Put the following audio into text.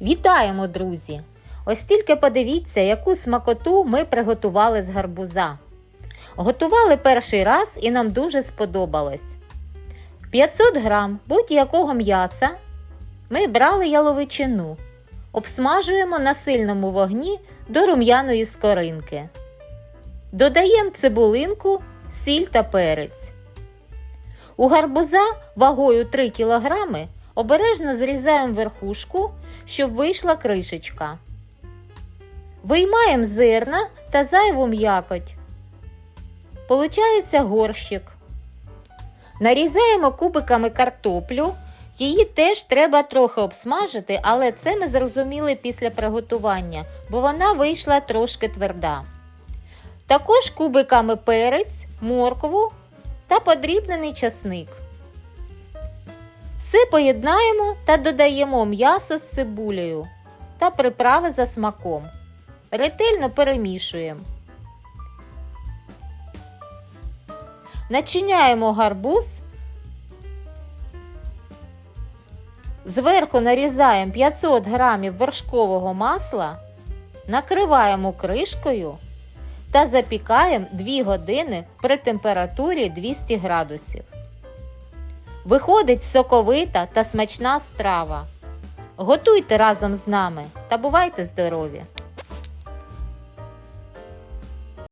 Вітаємо, друзі! Ось тільки подивіться, яку смакоту ми приготували з гарбуза. Готували перший раз і нам дуже сподобалось. 500 грам будь-якого м'яса ми брали яловичину, обсмажуємо на сильному вогні до рум'яної скоринки. Додаємо цибулинку, сіль та перець. У гарбуза вагою 3 кг обережно зрізаємо верхушку, щоб вийшла кришечка. Виймаємо зерна та зайву м'якоть. Получається горщик. Нарізаємо кубиками картоплю. Її теж треба трохи обсмажити, але це ми зрозуміли після приготування, бо вона вийшла трошки тверда. Також кубиками перець, моркву та подрібнений часник. Все поєднаємо та додаємо м'ясо з цибулею та приправи за смаком. Ретельно перемішуємо. Начиняємо гарбуз. Зверху нарізаємо 500 грамів вершкового масла, накриваємо кришкою та запікаємо 2 години при температурі 200 градусів. Виходить соковита та смачна страва. Готуйте разом з нами та бувайте здорові!